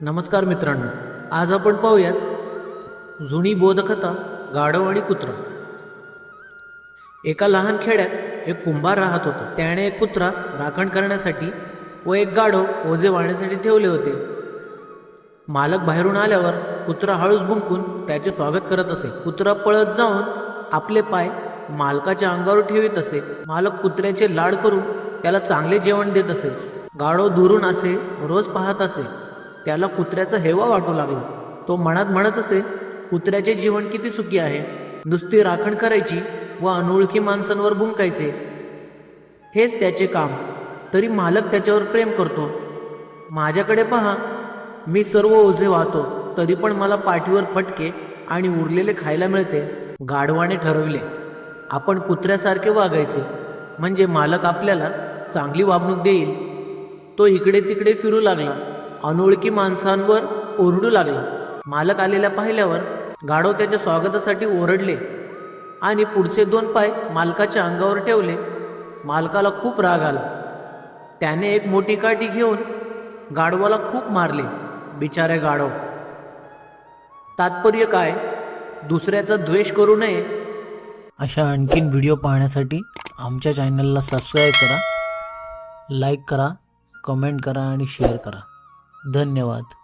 नमस्कार मित्रांनो आज आपण पाहूयात जुनी बोधकथा गाढव आणि कुत्रा. एका लहान खेड्यात एक कुंभार राहत होता. त्याने एक कुत्रा राखण करण्यासाठी व एक गाढव ओझे वाळण्यासाठी ठेवले होते. मालक बाहेरून आल्यावर कुत्रा हळूच भुंकून त्याचे स्वागत करत असे. कुत्रा पळत जाऊन आपले पाय मालकाच्या अंगावर ठेवीत असे. मालक कुत्र्याचे लाड करून त्याला चांगले जेवण देत असे. गाढव दुरून असे रोज पाहत असे. त्याला कुत्र्याचा हेवा वाटू लागला. तो मनात म्हणत असे कुत्र्याचे जीवन किती सुखी आहे. नुसती राखण करायची व अनोळखी माणसांवर भुंकायचे हेच त्याचे काम. तरी मालक त्याच्यावर प्रेम करतो. माझ्याकडे पहा मी सर्व ओझे वाहतो तरी पण मला पाठीवर फटके आणि उरलेले खायला मिळते. गाढवाने ठरविले. आपण कुत्र्यासारखे वागायचे. म्हणजे मालक आपल्याला चांगली वागणूक देईल. तो इकडे तिकडे फिरू लागला. अनोळखी माणसांवर ओरडू लागला. मालक आलेल्या पाहिल्यावर गाढव त्याच्या स्वागतासाठी ओरडले आणि पुढचे दोन पाय मालकाच्या अंगावर ठेवले. मालकाला खूप राग आला. त्याने एक मोठी काठी घेऊन गाढवाला खूप मारले. बिचारे गाढव तात्पर्य काय? दुसऱ्याचा द्वेष करू नये. अशा आणखीन व्हिडिओ पाहण्यासाठी आमच्या चॅनलला सबस्क्राईब करा लाईक करा कमेंट करा आणि शेअर करा. धन्यवाद.